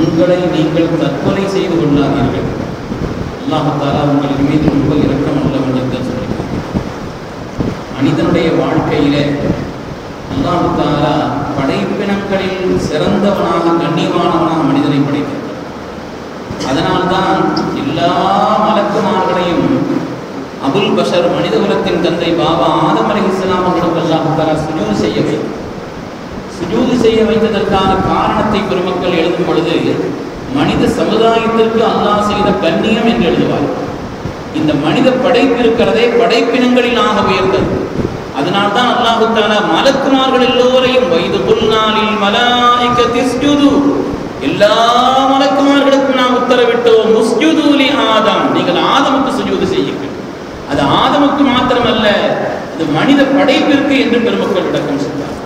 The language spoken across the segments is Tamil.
உங்களை நீங்கள் தற்கொலை செய்து கொள்ளாதீர்கள். அல்லாஹாலா உங்களுக்கு மீது ரொம்ப இரக்கம் உள்ளவன் என்று சொல்கிறார் மனிதனுடைய வாழ்க்கையிலே அல்லாஹாலா படைப்பினங்களில் சிறந்தவனாக கண்ணியமானவனாக மனிதனை படைக்கிறார் அதனால்தான் எல்லா மலக்குமார்களையும் அபுல் பஷர் மனித குலத்தின் தந்தை பாபா ஆதம் அலி இஸ்லாம் அவர்களுக்கு அல்லாஹ் சுஜூது செய்ய வைத்தார். சுஜூது செய்ய வைத்ததற்கான காரணத்தை பெருமக்கள் எழுதும் பொழுது மனித சமுதாயத்திற்கு அல்லாஹ் செய்த கண்ணியம் என்று எழுதுவார். இந்த மனித படைப்பு இருக்கிறதே படைப்பினங்களில் ஆக உயர்ந்தது. அதனால் தான் அல்லாஹு தாலா மலக்குமார்கள் எல்லோரையும் வயது புல்நாளில் மலாய்க்க திஸ்ஜுது எல்லா மலக்குமார்களுக்கும் நாம் உத்தரவிட்டோம். முஸ்ஜுதூலி ஆதம் நீங்கள் ஆதமுக்கு சுஜூது செய்யுங்கள். அது ஆதமுக்கு மாத்திரமல்ல அது மனித படைப்பிற்கு என்று பெருமக்கள் விளக்கம் செய்தார்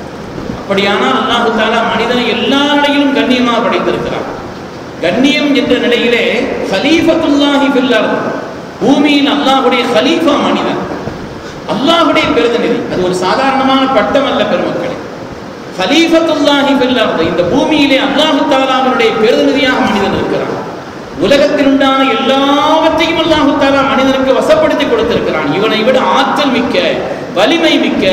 அப்படியானால் அல்லாஹு தாலா மனிதனை எல்லா நிலையிலும் கண்ணியமாக படைத்திருக்கிறார் கண்ணியம் என்ற நிலையிலே ஹலீஃபத்துல்லாஹி ஃபில்லர் பூமியில் அல்லாஹுடைய ஹலீஃபா மனிதன். அல்லாஹுடைய பிரதிநிதி அது ஒரு சாதாரணமான பட்டம் அல்ல பெருமக்களே. ஹலீஃபத்துல்லாஹி ஃபில்லர் இந்த பூமியிலே அல்லாஹு தாலாவினுடைய பிரதிநிதியாக மனிதன் இருக்கிறான். உலகத்தினுண்டான எல்லாவற்றையும் அல்லாஹு தாலா மனிதனுக்கு வசப்படுத்தி கொடுத்திருக்கிறான். இவனை விட ஆற்றல் மிக்க வலிமை மிக்க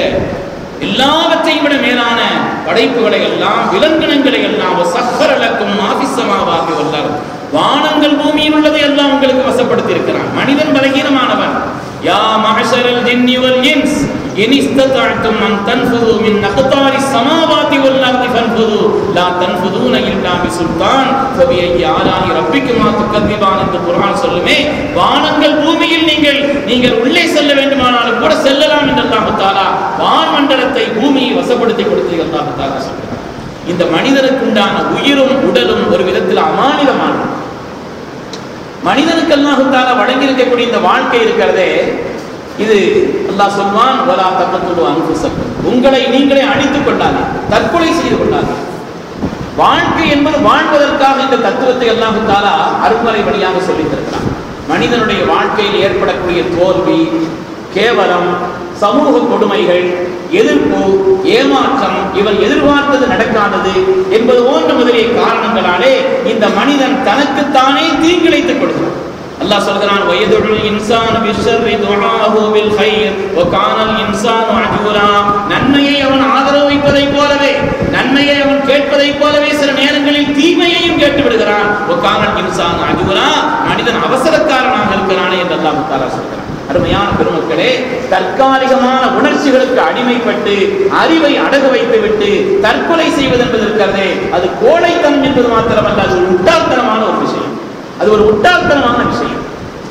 எல்லாவற்றையும் விட மேலான படைப்புகளை எல்லாம் விலங்கினங்களை எல்லாம் சக்கர லக்கும் ஆபிசமாவாகி வந்தார். வானங்கள் பூமியில் உள்ளதை எல்லாம் உங்களுக்கு வசப்படுத்தி இருக்கிறான் மனிதன் பலகீனமானவன். யா மகசரல் ஜின்னி இன்ஸ் இன் இஸ்ததஅத்தும் அன் தன்ஃபுது மின் அக்தாரி சமாவாதி வல் அர்தி ஃபன்ஃபுது லா தன்ஃபுதுன இல்லா பி சுல்தான் ஃபபிஐ ஆலாஹி ரப்பிக்குமா துக்கதிபான் என்று குர்ஆன் சொல்லுமே வானங்கள் பூமியில் நீங்கள் நீங்கள் உள்ளே செல்ல வேண்டுமானாலும் கூட செல்ல வசப்படுத்தி கொடுத்து அல்லாஹ் தஆலா சொல்கிறார் இந்த மனிதனுக்கு உண்டான உயிரும் உடலும் ஒரு விதத்தில் அமானிதமானது மனிதனுக்கு அல்லாஹு தாலா வழங்கியிருக்கக்கூடிய இந்த வாழ்க்கை இருக்கிறதே இது அல்லாஹ் சொல்வான் வலா தக்கத்துடு அன்புசக்கும் உங்களை நீங்களே அழித்துக் கொள்ளாதே தற்கொலை செய்து கொள்ளாதே வாழ்க்கை என்பது வாழ்வதற்காக இந்த தத்துவத்தை அல்லாஹு தாலா அருமறை வழியாக சொல்லித்திருக்கிறான் மனிதனுடைய வாழ்க்கையில் ஏற்படக்கூடிய தோல்வி கேவலம் சமூக கொடுமைகள் எதிர்ப்பு ஏமாற்றம் இவன் எதிர்பார்த்தது நடக்காதது என்பது போன்ற முதலிய காரணங்களாலே இந்த மனிதன் தனக்குத்தானே தீங்கிழைத்துக் கொடுக்கிறான் அல்லாஹ் சொல்கிறான் வயதுல் இன்சான் பிஷர்ரி துஆஹு பில் கைர். வ கானல் இன்சானு அஜூரா நன்மையை அவன் ஆதரவு வைப்பதை போலவே நன்மையை அவன் கேட்பதை போலவே சில நேரங்களில் தீமையையும் கேட்டு விடுகிறான். வ கானல் இன்சானு அஜூரா மனிதன் அவசரக்காரனாக இருக்கிறானே என்று அல்லாஹ் தஆலா சொல்கிறான். அருமையான பெருமக்களே தற்காலிகமான உணர்ச்சிகளுக்கு அடிமைப்பட்டு அறிவை அடகு வைத்துவிட்டு தற்கொலை செய்வது என்பது இருக்கிறதே அது கோழைத்தனம் என்பது மாத்திரமல்ல அது முட்டாள்தனமான ஒரு விஷயம். அது ஒரு முட்டாள்தனமான விஷயம்.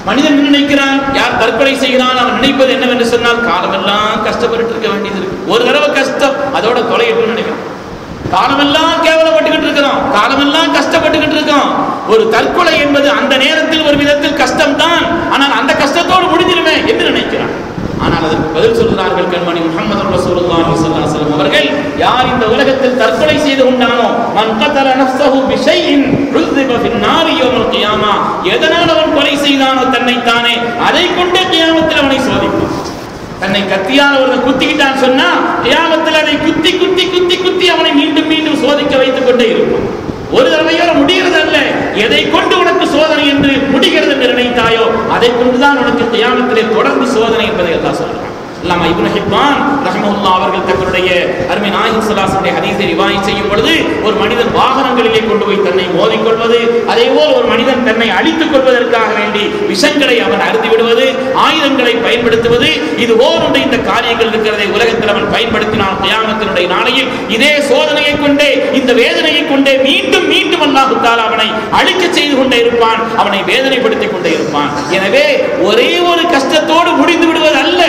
மனிதன் நினைக்கிறான்? யார் தற்கொலை செய்கிறான் அவன் நினைப்பது என்னவென்று சொன்னால் காலமெல்லாம் கஷ்டப்பட்டு இருக்க வேண்டியது இருக்கு. ஒரு தடவை கஷ்டம் அதோட தொலையிட்டு நினைக்கிறான் காலமெல்லாம் கேவலப்பட்டுக்கிட்டு இருக்கிறோம். காலமெல்லாம் கஷ்டப்பட்டுக்கிட்டு இருக்கோம். ஒரு தற்கொலை என்பது அந்த நேரத்தில் ஒரு விதத்தில் கஷ்டம்தான். ஆனால் அந்த கஷ்டத்தோடு முடிஞ்சிருமே என்று நினைக்கிறான். ஆனால் அதற்கு பதில் சொல்கிறார்கள் கண்மணி முகமது ரசூலுல்லாஹி ஸல்லல்லாஹு அலைஹி வஸல்லம் அவர்கள் யார் இந்த உலகத்தில் தற்கொலை செய்து கொண்டானோ மன் கதல நஃப்ஸஹு பிஷைஇன் ருஸிப ஃபின் நாரி யௌமல் கியாமா. எதனால் அவன் கொலை செய்தானோ தன்னை தானே அதை கொண்டே கியாமத்தில் அவனை சோதிப்பான். தன்னை கத்தியால் ஒருவன் குத்திக்கிட்டான் சொன்னா கியாமத்தில் அதை குத்தி குத்தி குத்தி குத்தி அவனை மீண்டும் மீண்டும் சோதிக்க வைத்துக் கொண்டே இருப்பான். ஒரு தடவையோட முடிகிறது அல்ல எதை கொண்டு உனக்கு சோதனை என்று முடிகிறது நிர்ணயித்தாயோ அதை கொண்டுதான் உனக்கு கியாமத்திலே தொடர்ந்து சோதனை என்பதை எல்லாம் சொல்றான். அல்லாம இப்னு ஹிப்பான் ரஹ்மத்துல்லாஹ் அவர்கள் தங்களுடைய அருமை நாயகம் ஸல்லல்லாஹு ஹதீஸை ரிவாய் செய்யும் பொழுது ஒரு மனிதன் வாகனங்களிலே கொண்டு போய் தன்னை மோதிக்கொள்வது அதே போல் ஒரு மனிதன் தன்னை அழித்துக் கொள்வதற்காக வேண்டி விஷங்களை அவன் அறுத்து விடுவது ஆயுதங்களை பயன்படுத்துவது இது போன்ற இந்த காரியங்கள் இருக்கிறதை உலகத்தில் அவன் பயன்படுத்தினான் கியாமத்தினுடைய நாளையில் இதே சோதனையை கொண்டே இந்த வேதனையை கொண்டே மீண்டும் மீண்டும் அல்லாஹு தாலா அவனை அழிக்க செய்து கொண்டே இருப்பான் அவனை வேதனைப்படுத்திக் கொண்டே இருப்பான். எனவே ஒரே ஒரு கஷ்டத்தோடு முடிந்து விடுவது அல்ல.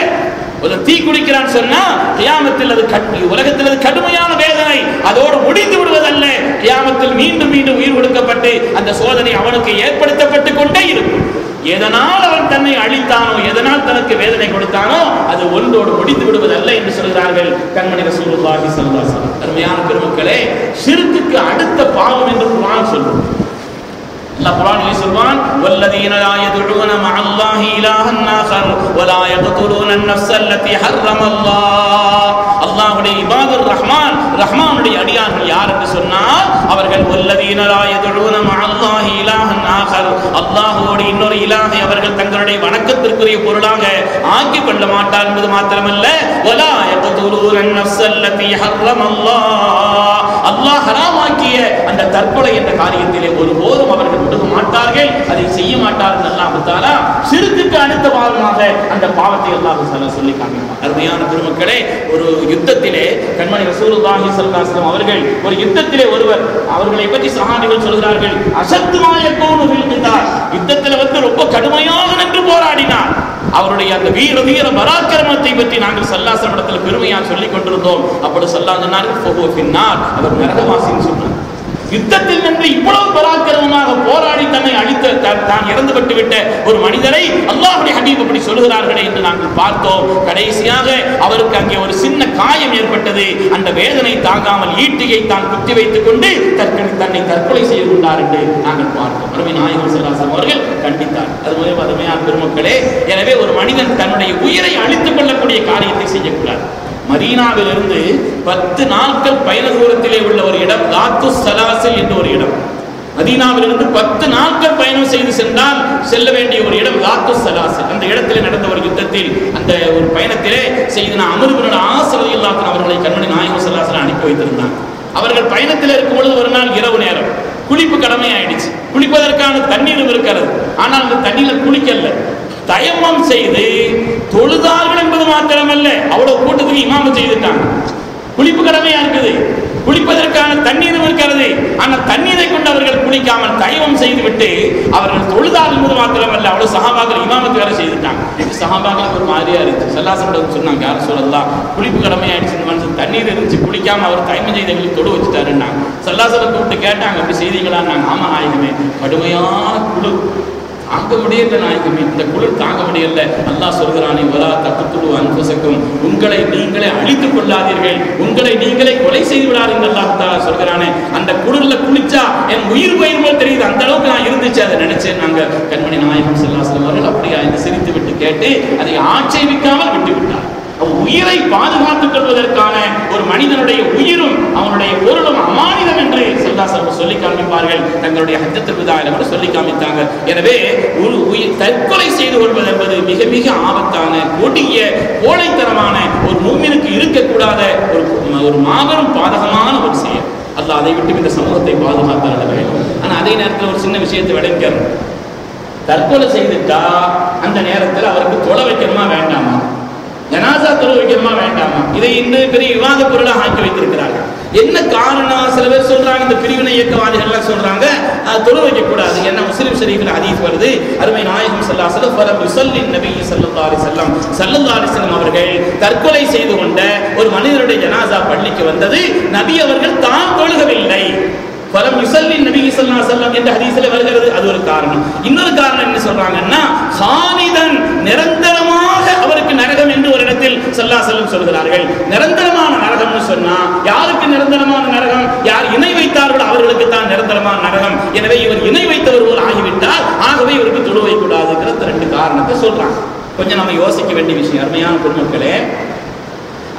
ஒரு தீ குடிக்கிறான் சொன்னா கியாமத்தில் அது கட்- உலகத்தில் அது கடுமையான வேதனை. அதோடு முடிந்து விடுவதல்ல. கியாமத்தில் மீண்டும் மீண்டும் உயிர் கொடுக்கப்பட்டு அந்த சோதனை அவனுக்கு ஏற்படுத்தப்பட்டு கொண்டே இருக்கும். எதனால் அவன் தன்னை அழித்தானோ எதனால் தனக்கு வேதனை கொடுத்தானோ அது ஒன்றோடு முடிந்து விடுவதல்ல என்று சொல்கிறார்கள் கண்மணி ரசூலுல்லாஹி ஸல்லல்லாஹு அருமையான பெருமக்களே சிறுத்துக்கு அடுத்த பாவம் என்று குர்ஆன் சொல்லும். அல்லாஹ் குர்ஆனிலே சொல்வான் வல்லதீன லா யதுஊன மஅல்லாஹி இலாஹன் ஆகர் வலா யக்துலூன அன்-நஃப்ஸ அல்லதி ஹர்ரமல்லாஹ் அல்லாஹ்வுடைய இபாதுர் ரஹ்மான் ரஹ்மானுடைய அடியார்கள் யார் என்று சொன்னால் அவர்கள் வல்லதீன லா யதுஊன மஅல்லாஹி இலாஹன் ஆகர் அல்லாஹ்வோடு இன்னொரு இலாஹை அவர்கள் தங்களுடைய வணக்கத்திற்குரிய பொருளாக ஆக்கிக் கொள்ள மாட்டார் என்பது மாத்திரமல்ல. வலா யக்துலூன அன்-நஃப்ஸ ஹர்ரமல்லாஹ் அல்லாஹ் ஹராமாக்கிய அந்த தற்கொலை என்ற காரியத்திலே ஒருபோதும் அவர்கள் விடுக மாட்டார்கள் அதை செய்ய மாட்டார்கள் அல்லாஹ் தாலா சிறுத்துக்கு அடுத்த பாவமாக அந்த பாவத்தை அல்லாஹ் தாலா சொல்லி காமிப்பான் அருமையான பெருமக்களே ஒரு யுத்தத்திலே கண்மணி ரசூலுல்லாஹி ஸல்லல்லாஹு அவர்கள் ஒரு யுத்தத்திலே ஒருவர் அவர்களை பற்றி சஹாபிகள் சொல்கிறார்கள் அசத்துமாய கோனு யுத்தத்தில் வந்து ரொம்ப கடுமையாக நின்று போராடினார். அவருடைய அந்த வீர வீர பராக்கிரமத்தை பற்றி நாங்கள் சல்லாசனிடத்தில் பெருமையாக சொல்லிக் கொண்டிருந்தோம். அப்படி சொல்லா சொன்னார்கள் அவர் நரகவாசின்னு சொன்னார். யுத்தத்தில் நின்று இவ்வளவு பராக்கிரமமாக போராடி தன்னை அழித்த தான் இறந்துவிட்டு விட்ட ஒரு மனிதரை அல்லாஹுடைய ஹபீப் அப்படி சொல்லுகிறார்களே என்று நாங்கள் பார்த்தோம். கடைசியாக அவருக்கு அங்கே ஒரு சின்ன காயம் ஏற்பட்டது. அந்த வேதனை தாங்காமல் ஈட்டியை தான் குத்தி வைத்துக் கொண்டு தற்கனி தன்னை தற்கொலை செய்து கொண்டார் என்று நாங்கள் பார்த்தோம். அருமை நாயகம் செல்லாசம் அவர்கள் கண்டித்தார். அது முதல் அருமையான பெருமக்களே எனவே ஒரு மனிதன் தன்னுடைய உயிரை அழித்துக் கொள்ளக்கூடிய காரியத்தை செய்யக்கூடாது. மதீனாவிலிருந்து பத்து நாட்கள் பயண தூரத்திலே உள்ள ஒரு இடம் லாத்து சலாசல் என்ற ஒரு இடம். மதீனாவிலிருந்து பத்து நாட்கள் பயணம் செய்து சென்றால் செல்ல வேண்டிய ஒரு இடம் லாத்து சலாசல். அந்த இடத்திலே நடந்த ஒரு யுத்தத்தில் அந்த ஒரு பயணத்திலே செய்து நான் அமருவனோட ஆசிரியர் இல்லாத அவர்களை கண்மணி நாயகம் சல்லாசில் அனுப்பி வைத்திருந்தாங்க அவர்கள் பயணத்தில் இருக்கும் பொழுது ஒரு நாள் இரவு நேரம். குளிப்பு கடமை ஆயிடுச்சு குளிப்பதற்கான தண்ணீரும் இருக்கிறது. ஆனால் அந்த தண்ணீரில் குளிக்கல தயமம் செய்து தொழுதார்கள் என்பது மாத்திரமல்ல அவ்வளவு கூட்டத்துக்கு இமாம செய்துட்டாங்க. குளிப்பு கடமையா இருக்குது? குளிப்பதற்கான தண்ணீரும் இருக்கிறது. ஆனால் தண்ணீரை கொண்டு அவர்கள் குளிக்காமல் தயவம் செய்து விட்டு அவர்கள் தொழுதால் என்பது மாத்திரமல்ல அவ்வளவு சகாபாக்கள் இமாமத்து வேலை செய்துட்டாங்க. இது சகாபாக்களுக்கு ஒரு மாதிரியா இருந்துச்சு சல்லாசம் சொன்னாங்க யாரும் சொல்லலாம் குளிப்பு கடமை ஆயிடுச்சு இந்த மனுஷன் தண்ணீர் இருந்துச்சு குளிக்காம அவர் தயமம் செய்து எங்களுக்கு தொழு வச்சுட்டாருன்னாங்க. சல்லாசலை கூப்பிட்டு கேட்டாங்க அப்படி செய்தீங்களான்னாங்க? ஆமா ஆயுதமே கடுமையான குழு தாங்க முடியல நாயகமே இந்த குளிர் தாங்க முடியல அல்லாஹ் சொல்கிறானே வரா தக்குத்துடு அன்புசக்கும் உங்களை நீங்களே அழித்துக் கொள்ளாதீர்கள். உங்களை நீங்களே கொலை செய்து விடாதீர்கள் அல்லாஹ் தாலா சொல்கிறானே. அந்த குளிர்ல குளிச்சா என் உயிர் பயிர் போல் தெரியுது. அந்த அளவுக்கு நான் இருந்துச்சு. அதை நினைச்சேன் நாங்க கண்மணி நாயகம் செல்லாசலம் அவர்கள் அப்படியா என்று சிரித்து விட்டு கேட்டு அதை ஆட்சேபிக்காமல் விட்டு விட்டார் உயிரை பாதுகாத்துக் கொள்வதற்கான ஒரு மனிதனுடைய உயிரும் அவனுடைய பொருளும் அமானிதம் என்று செல்லாசலம் சொல்லி காமிப்பார்கள் தங்களுடைய ஹஜ்ஜத்தில் தான் கூட சொல்லி காமித்தாங்க எனவே ஒரு உயிர் தற்கொலை செய்து கொள்வது என்பது மிக மிக ஆபத்தான கொடிய கோழைத்தனமான ஒரு மூமினுக்கு இருக்கக்கூடாத ஒரு ஒரு மாபெரும் பாதகமான ஒரு செயல். அல்ல அதை விட்டு இந்த சமூகத்தை பாதுகாத்தாட வேண்டும் ஆனால் அதே நேரத்தில் ஒரு சின்ன விஷயத்தை விளக்கிறோம் தற்கொலை செய்துட்டா அந்த நேரத்தில் அவருக்கு தொலை வைக்கணுமா வேண்டாமா? ஜனாசா தொழு வேண்டாமா? இதை இன்று பெரிய விவாத பொருளாக ஆக்கி வைத்திருக்கிறார்கள். என்ன காரணம் சில பேர் சொல்றாங்க இந்த பிரிவினை இயக்கவாதிகள் எல்லாம் சொல்றாங்க அஹ், தொழு வைக்க கூடாது என்ன முஸ்லிம் ஷரீஃபில் அதிக வருது அருமை நாயகம் சல்லா சலம் பரம் யுஸல்லின் நபி ஸல்லல்லாஹு அலைஹி வஸல்லம் ஸல்லல்லாஹு அலைஹி அவர்கள் தற்கொலை செய்து கொண்ட ஒரு மனிதனுடைய ஜனாசா பள்ளிக்கு வந்தது. நபி அவர்கள் தான் தொழுகவில்லை. பலம் யுசல்லி நபி ஸல்லல்லாஹு செல்லம் என்ற ஹதீஸில் வருகிறது. அது ஒரு காரணம். இன்னொரு காரணம் என்ன சொல்றாங்கன்னா சாமிதன் நிரந்தர ஒரு இடத்தில் சொல்கிறார்கள் நிரந்தரமான நரகம்னு சொன்னா யாருக்கு நிரந்தரமான நரகம்? யார் இணை வைத்தார்களோ அவர்களுக்கு தான் நிரந்தரமான நரகம். எனவே இவர் இணை வைத்தவர் போல் ஆகிவிட்டால் ஆகவே இவருக்கு தொழுவை கூடாதுங்கிற ரெண்டு காரணத்தை சொல்றாங்க. கொஞ்சம் நம்ம யோசிக்க வேண்டிய விஷயம் அருமையான பெருமக்களே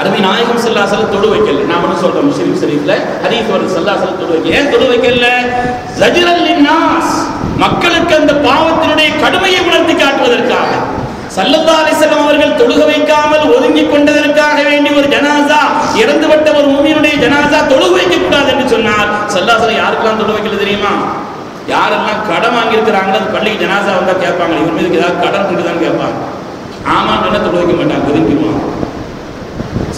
அருமை நாயகம் செல்லாசல தொடு வைக்கல. நாம மட்டும் சொல்றேன் முஸ்லிம் ஷரீஃப்ல? ஹதீஸ் வருது செல்லாசல தொடு வைக்க. ஏன் தொடு வைக்கல? ஜஜ்ரல் லின்னாஸ். மக்களுக்கு அந்த பாவத்தினுடைய கடுமையை உணர்த்தி காட்டுவதற்காக. சல்லல்லா அலிஸ்லாம் அவர்கள் தொழுக வைக்காமல் ஒதுங்கி கொண்டதற்காக வேண்டி ஒரு ஜனாசா இறந்துவிட்ட ஒரு மூமியினுடைய ஜனாசா தொழுக வைக்க கூடாது என்று சொன்னார் சல்லாசலம் யாருக்கெல்லாம் தொழுக வைக்கல தெரியுமா? யாரெல்லாம் கடன் வாங்கியிருக்கிறாங்களோ அந்த பள்ளிக்கு ஜனாசா வந்தால் கேட்பாங்க இவர் மீது ஏதாவது கடன் இருக்குதான்னு கேட்பாங்க. ஆமான்னு சொன்னா தொழுக வைக்க மாட்டாங்க ஒதுக்கிடுவாங்க.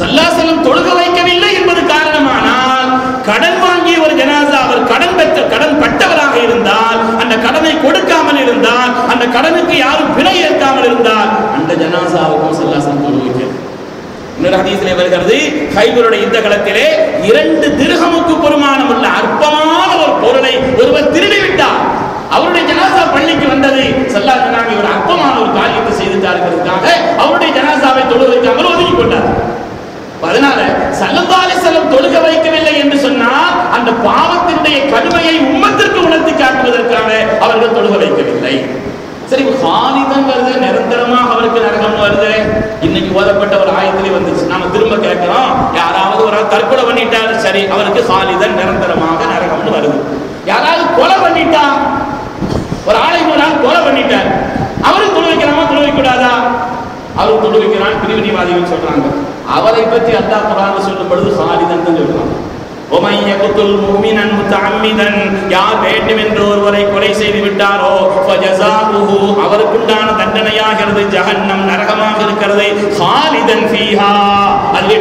சல்லாசலம் தொழுக வைக்கவில்லை என்பது காரணமானால் கடன் வாங்கிய ஒரு ஜனாசா அவர் கடன் பெற்ற கடன் பட்டவராக இருந்தால் அந்த கடனை கொடுக்காமல் இருந்தால் அந்த கடனுக்கு யாரும் பிழை ஏற்காமல் இருந்தால் அந்த ஜனாசாவுக்கும் சல்லாசலம் தொழுக வைக்கிறது இன்னொரு ஹதீஸிலே வருகிறது ஹைபருடைய இந்த களத்திலே இரண்டு திருகமுக்கு பொருமானம் உள்ள அற்பமான ஒரு பொருளை ஒருவர் திருடி விட்டார் அவருடைய ஜனாசா பள்ளிக்கு வந்தது. சல்லா ஜனாமி ஒரு அற்பமான ஒரு காரியத்தை செய்துட்டாருங்கிறதுக்காக அவருடைய ஜனாசாவை தொழு வைக்காமல் ஒதுக்கி கொண்டார் அதனால சல்லந்தாலி செல்லம் தொழுக வைக்கவில்லை என்று சொன்னால் அந்த பாவத்தினுடைய கடுமையை உம்மத்திற்கு உணர்த்தி காட்டுவதற்காக அவர்கள் தொழுக வைக்கவில்லை. சரி ஹாலிதன் வருது நிரந்தரமாக அவருக்கு நரகம் வருது. இன்னைக்கு ஓதப்பட்ட ஒரு ஆயத்திலே வந்துச்சு நாம திரும்ப கேட்கிறோம். யாராவது ஒரு ஆள் தற்கொலை பண்ணிட்டாரு. சரி அவனுக்கு சாலிதன் நிரந்தரமாக நரகம்னு வருது. யாராவது கொலை பண்ணிட்டா? ஒரு ஆளை நான் கொலை பண்ணிட்டார். அவரும் துணிவிக்கிறாமா துணிவிக்கூடாதா அவரும் துணிவிக்கிறான் பிரிவினைவாதிகள் சொல்றாங்க. அவரை பற்றி அல்லா குரான் சொல்லும் பொழுது சாலிதன் தான் சொல்றான். யார் வேண்டும் ஒருவரை கொலை செய்து விட்டாரோ அவருக்குண்டான தண்டனையாகிறது ஜகன்னம் நரகமாக இருக்கிறது சாலிதன் ஃபீஹா.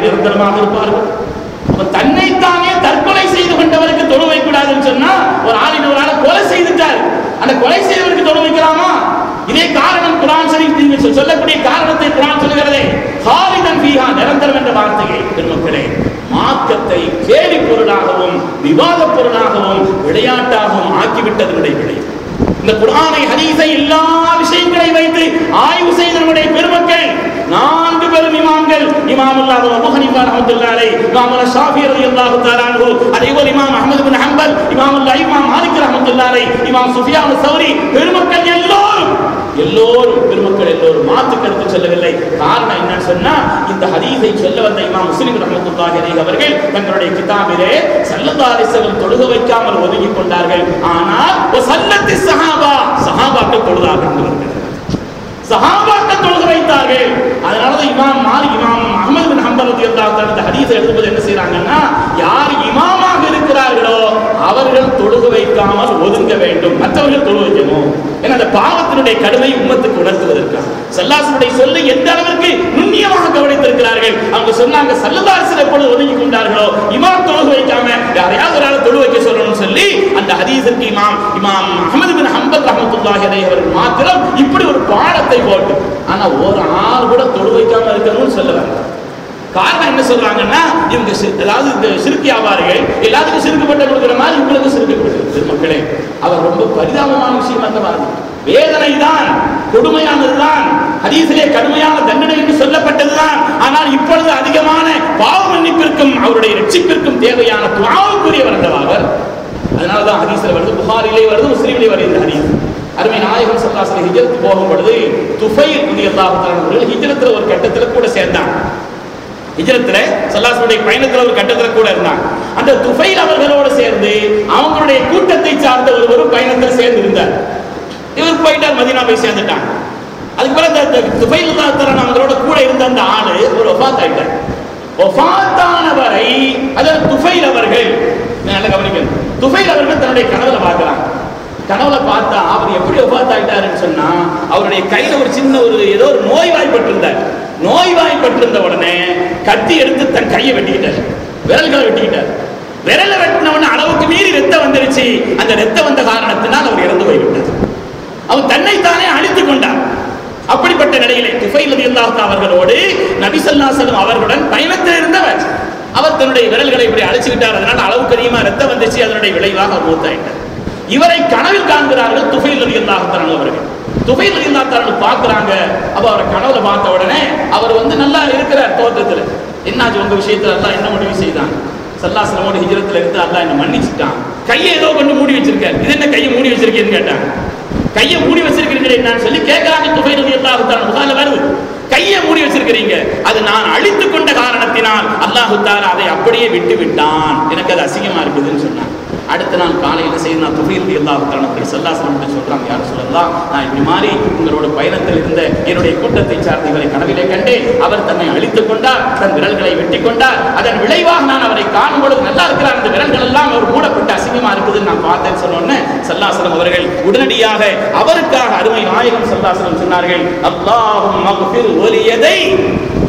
நிரந்தரமாக இருப்பார்கள். தன்னைத்தானே தற்கொலை செய்து கொண்டவருக்கு தொழு வைக்கூடாதுன்னு சொன்னா ஒரு ஆளின் ஒரு ஆளை கொலை செய்துட்டார். அந்த கொலை செய்தவருக்கு தொழு வைக்கலாமா? இதே காரணம் குரான் சரி நீங்க சொல்லக்கூடிய காரணத்தை குரான் சொல்லுகிறதே. ஹாலிதன் பீஹா நிரந்தரம் என்ற வார்த்தையை பெருமக்களே மார்க்கத்தை கேலி பொருளாகவும் விவாத பொருளாகவும் விளையாட்டாகவும் ஆக்கிவிட்டதனுடைய விடை இந்த குரானை ஹரீசை இல்லாத விஷயங்களை வைத்து ஆய்வு செய்த நம்முடைய பெருமக்கள் நான்கு பெரும் இமாம்கள் இமாம் ஹனீஃபா ரஹ்மத்துல்லாஹி அலைஹி இமாம் ஷாஃபி ரலியல்லாஹு தஆலா அன்ஹு இமாம் அஹ்மத் பின் ஹம்பல் இமாம் அல்லாஹ் இமாம் மாலிக் ரஹ்மத்துல்லாஹி அலைஹி இமாம் சுஃபியான் சௌரி பெருமக்கள் எல்லோரும் எல்லோரும் பெருமக்கள் எல்லோரும் மாற்று கருத்து செல்லவில்லை. காரணம் என்னன்னு சொன்னா இந்த ஹதீஸை சொல்ல வந்த இமாம் முஸ்லிம் ரஹ்மத்துல்லாஹி அலைஹி அவர்கள் தங்களுடைய கிதாபிலே ஸல்லல்லாஹு அலைஹி வஸல்லம் தொழுக வைக்காமல் ஒதுங்கிக் கொண்டார்கள். ஆனால் சல்லத்தி சஹாபா சஹாபாக்கள் தொழுதார்கள் சஹாபாக்கள் தொழுக வைத்தார்கள். அதனால தான் இமாம் மாலிக் இமாம் அகமது பின் ஹம்பல் ரலியல்லாஹு தஆலா ஹதீஸை எழுதும்போது என்ன செய்யறாங்கன்னா யார் இமாமாக இருக்கிறார்களோ அவர்கள் தொழுக வைக்காமல் ஒதுங்க வேண்டும். மற்றவர்கள் தொழு வைக்கணும். ஏன்னா அந்த பாவத்தினுடைய கடுமை உம்மத்துக்கு உணர்த்துவதற்காக. செல்லாசனுடைய சொல்லு எந்த அளவிற்கு அவங்க சொன்னாங்க சல்லல்லாசன் எப்பொழுது ஒதுங்கி கொண்டார்களோ இமாம் தொழுகு வைக்காம யாரையாவது ஒரு ஆளை தொழு வைக்க சொல்லணும்னு சொல்லி அந்த ஹதீஸுக்கு இமாம் இமாம் அகமது பின் ஹம்பத் ரஹமத்துல்லாஹி அலைஹி அவர்கள் மாத்திரம் இப்படி ஒரு பாடத்தை போட்டு ஆனா ஒரு ஆள் கூட தொழு வைக்காம இருக்கணும்னு சொல்லுவாங்க காரணம் என்ன சொல்றாங்கன்னா இவங்க சி- அதாவது இந்த சிறுக்கு வியாபாரிகள் எல்லாத்துக்கும் சிறுக்கப்பட்ட கொடுக்குற மாதிரி இவங்களுக்கு சிறுக்கப்படுது மக்களே அவர் ரொம்ப பரிதாபமான விஷயம் அந்த மாதிரி. வேதனை தான் கொடுமையானதுதான் ஹதீசிலே கடுமையான தண்டனை என்று சொல்லப்பட்டதுதான். ஆனால் இப்பொழுது அதிகமான பாவ மன்னிப்பிற்கும் அவருடைய ரட்சிப்பிற்கும் தேவையான துவாவுக்குரியவர் அல்லவாவர் அதனால தான் ஹதீஸ்ல வருது புகாரிலே வருது முஸ்லீமிலே வருது ஹதீஸ். அருமை நாயகம் சல்லாசனை ஹிஜரத்து போகும் பொழுது துஃபை புதிய அவர்கள் ஹிஜரத்துல ஒரு கட்டத்துல கூட சேர்ந்தாங்க. ஹிஜரத்துல சல்லாசுடைய பயணத்துல ஒரு கட்டத்துல கூட இருந்தாங்க. அந்த துஃபைல் அவர்களோடு சேர்ந்து அவங்களுடைய கூட்டத்தை சார்ந்த ஒருவரும் பயணத்தில் சேர்ந்து இருந்தார் இவர் போயிட்டார் மதீனா போய் சேர்ந்துட்டாங்க. அதுக்கு பிறகு அந்த துஃபைல் தரன் அவங்களோட கூட இருந்த அந்த ஆளு ஒரு ஒஃபாத் ஆயிட்டார் ஒஃபாத்தானவரை அதாவது துஃபைல் அவர்கள் நல்ல கவனிக்கணும். துஃபைல் அவர்கள் தன்னுடைய கனவுல பார்க்கலாம் கனவுல பார்த்தா அவர் எப்படி ஒஃபாத் ஆயிட்டாருன்னு சொன்னா அவருடைய கையில ஒரு சின்ன ஒரு ஏதோ ஒரு நோய்வாய்ப்பட்டிருந்தார். நோய்வாய்ப்பட்டிருந்த உடனே கத்தி எடுத்து தன் கையை வெட்டிக்கிட்டார். விரல்களை வெட்டிக்கிட்டார். விரலை வெட்டின உடனே அளவுக்கு மீறி ரத்தம் வந்துருச்சு. அந்த ரத்தம் வந்த காரணத்தினால் அவர் இறந்து போய்விட்டார். அவர் தன்னைத்தானே அழித்துக் கொண்டார் அப்படிப்பட்ட நிலையிலே துஃபைல் ரலியல்லாஹு அவர்களோடு நபி செல்லும் அவர்களுடன் பயணத்தில் இருந்தவர். அவர் தன்னுடைய விரல்களை இப்படி அழைச்சுக்கிட்டார் அதனால் அளவுக்கு அதிகமா ரத்தம் வந்துச்சு. அதனுடைய விளைவாக அவர் மூத்தாயிட்டார் இவரை கனவில் காண்கிறார்கள் துஃபைல் ரலியல்லாஹு தஆலா அவர்கள். துஃபைல் ரலியல்லாஹு தஆலா பார்க்குறாங்க. அப்போ அவரை கனவுல பார்த்த உடனே அவர் வந்து நல்லா இருக்கிறார் தோற்றத்தில். என்னாச்சு உங்க விஷயத்துல? அல்லாஹ் என்ன முடிவு செய்தான்? சல்லாசனமோட ஹிஜரத்தில் இருந்து அல்லா என்ன மன்னிச்சுட்டான். கையை ஏதோ கொண்டு மூடி வச்சிருக்காரு. இது என்ன கையை மூடி வச்சிருக்கேன்னு கேட்டாங்க. கையை மூடி வச்சிருக்கிறீங்களே நான் சொல்லி கேட்கறாங்க துபை ரவி அல்லாஹு தான் வரும் வருது கையை மூடி வச்சிருக்கிறீங்க. அது நான் அழித்து கொண்ட காரணத்தினால் அல்லாஹு தாலா அதை அப்படியே விட்டு விட்டான் எனக்கு அது அசிங்கமா இருக்குதுன்னு சொன்னான். அடுத்த நாள் காலையில் செய்து நான் துகையில் அல்லாஹு செல்லாசனம் சொல்லாசனம் யார் சொல்லலாம் நான் இப்படி மாதிரி உங்களோட பயணத்தில் இருந்த என்னுடைய கூட்டத்தை சார்ந்த இவரை கனவிலே கண்டேன். அவர் தன்னை அழித்துக் கொண்டார் தன் விரல்களை வெட்டி கொண்டார். அதன் விளைவாக நான் அவரை காணும் பொழுது நல்லா இருக்கிறார். அந்த விரல்கள் எல்லாம் அவர் மூடப்பட்டு அசிங்கமா இருக்குதுன்னு நான் பார்த்தேன்னு சொன்னோன்னு செல்லாசனம் அவர்கள் உடனடியாக அவருக்காக அருமை நாயகம் செல்லாசனம் சொன்னார்கள் அல்லாஹும் மகஃபிர் ஒலியதை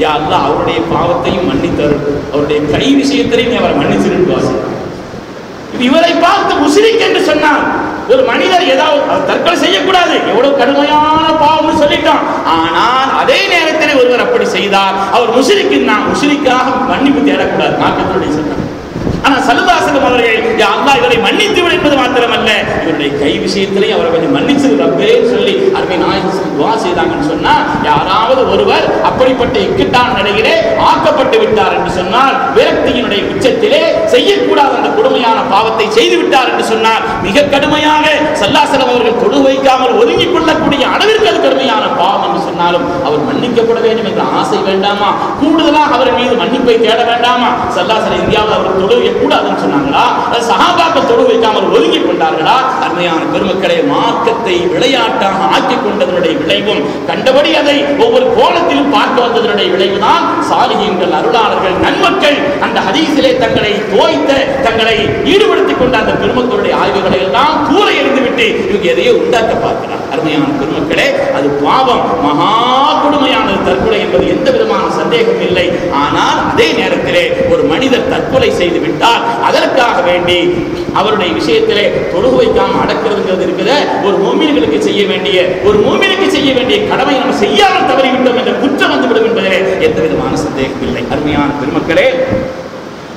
யா அல்லாஹ் அவருடைய பாவத்தையும் மன்னித்தரும் அவருடைய கை விஷயத்திலையும் அவரை மன்னிச்சிருந்து வாசிக்கிறார் இவரை பார்த்து முஸ்லிக் என்று சொன்னார் ஒரு மனிதர் ஏதாவது தற்கொலை செய்யக்கூடாது. எவ்வளவு கடுமையான பாவம்னு சொல்லிட்டான். ஆனால் அதே நேரத்தில் ஒருவர் அப்படி செய்தார் அவர் முஸ்லிக்கு நான் முஸ்லிக்காக மன்னிப்பு தேடக்கூடாது. மார்க்கத்தினுடைய சொன்னார் ஆனா சலுதாசலம் அவர்கள் அல்லா இவரை மன்னித்து விடு என்பது மாத்திரமல்ல. இவருடைய கை விஷயத்திலையும் அவரை கொஞ்சம் மன்னிச்சு ரப்பே சொல்லி அருமை நாயகம் துவா செய்தாங்கன்னு சொன்னா யாராவது ஒருவர் அப்படிப்பட்ட இக்கட்டான நிலையிலே ஆக்கப்பட்டு விட்டார் என்று சொன்னால் விரக்தியினுடைய உச்சத்திலே செய்யக்கூடாத அந்த கொடுமையான பாவத்தை செய்து விட்டார் என்று சொன்னால் மிக கடுமையாக சல்லாசலம் அவர்கள் தொழு வைக்காமல் ஒதுங்கிக் கொள்ளக்கூடிய அளவிற்கு அது கடுமையான பாவம் என்று சொன்னாலும் அவர் மன்னிக்கப்பட வேண்டும் என்ற ஆசை வேண்டாமா? கூடுதலாக அவர் மீது மன்னிப்பை தேட வேண்டாமா? சல்லாசல இந்தியாவில் அவர் தொழு கூடாதுன்னு சொன்னாங்களா? அது சகாபாக்கள் தொழு வைக்காமல் ஒதுங்கி கொண்டார்களா? அருமையான பெருமக்களை மார்க்கத்தை விளையாட்டாக ஆக்கி கொண்டதனுடைய விளைவும் கண்டபடி அதை ஒவ்வொரு கோணத்திலும் பார்க்க வந்ததனுடைய விளைவுதான் சாலிகங்கள் அருளாளர்கள் நன்மக்கள். அந்த ஹதீஸிலே தங்களை தோய்த்த தங்களை ஈடுபடுத்திக் கொண்ட அந்த பெருமக்களுடைய ஆய்வுகளை எல்லாம் தூர எறிந்துவிட்டு இவங்க எதையோ உண்டாக்க பார்க்கிறார். அருமையான பெருமக்களே அது பாவம். மகா கொடுமையானது. தற்கொலை என்பது எந்த விதமான சந்தேகம் இல்லை. ஆனால் அதே நேரத்திலே மனிதர் தற்கொலை செய்து விட்டால் அதற்காக வேண்டி அவருடைய விஷயத்திலே தொழுகு வைக்காமல் அடக்கிறதுங்கிறது இருக்கிற ஒரு மூமின்களுக்கு செய்ய வேண்டிய ஒரு மூமினுக்கு செய்ய வேண்டிய கடமை நம்ம செய்யாமல் தவறிவிட்டோம் என்ற குற்றம் வந்துவிடும் என்பதிலே எந்த விதமான சந்தேகம் இல்லை. அருமையான பெருமக்களே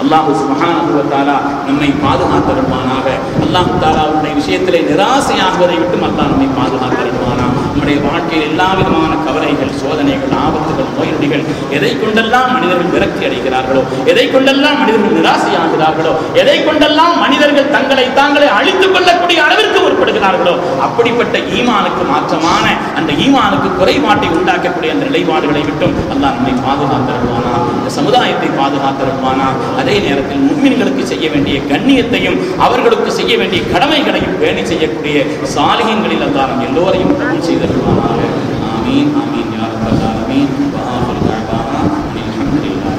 அல்லாஹு சுபஹானஹு வ தஆலா நம்மை பாதுகாத்தருமானாக அல்லாஹ் தாலாவுடைய விஷயத்திலே நிராசையாகுவதை விட்டு அல்லாஹ் நம்மை பாதுகாத்தருமானா நம்முடைய வாழ்க்கையில் எல்லா விதமான கவலைகள் சோதனைகள் ஆபத்துகள் நோய் நொடிகள் எதை கொண்டெல்லாம் மனிதர்கள் விரக்தி அடைகிறார்களோ எதை கொண்டெல்லாம் மனிதர்கள் நிராசையாகிறார்களோ எதை கொண்டெல்லாம் மனிதர்கள் தங்களை தாங்களே அழித்துக் கொள்ளக்கூடிய அளவிற்கு உட்படுகிறார்களோ அப்படிப்பட்ட ஈமானுக்கு மாற்றமான அந்த ஈமானுக்கு குறைபாட்டை உண்டாக்கக்கூடிய அந்த நிலைப்பாடுகளை விட்டும் அல்லா நம்மை பாதுகாத்தருவானா இந்த சமுதாயத்தை பாதுகாத்தருவானா அதே நேரத்தில் முக்மின்களுக்கு செய்ய வேண்டிய கண்ணியத்தையும் அவர்களுக்கு செய்ய வேண்டிய கடமைகளையும் பேணி செய்யக்கூடிய சாலிகங்களில் அல்லாஹ் எல்லோரையும் கபூல் रहा है आमीन आमीन या रबालमीन वहाँ फलकाना अलहमदिल्ला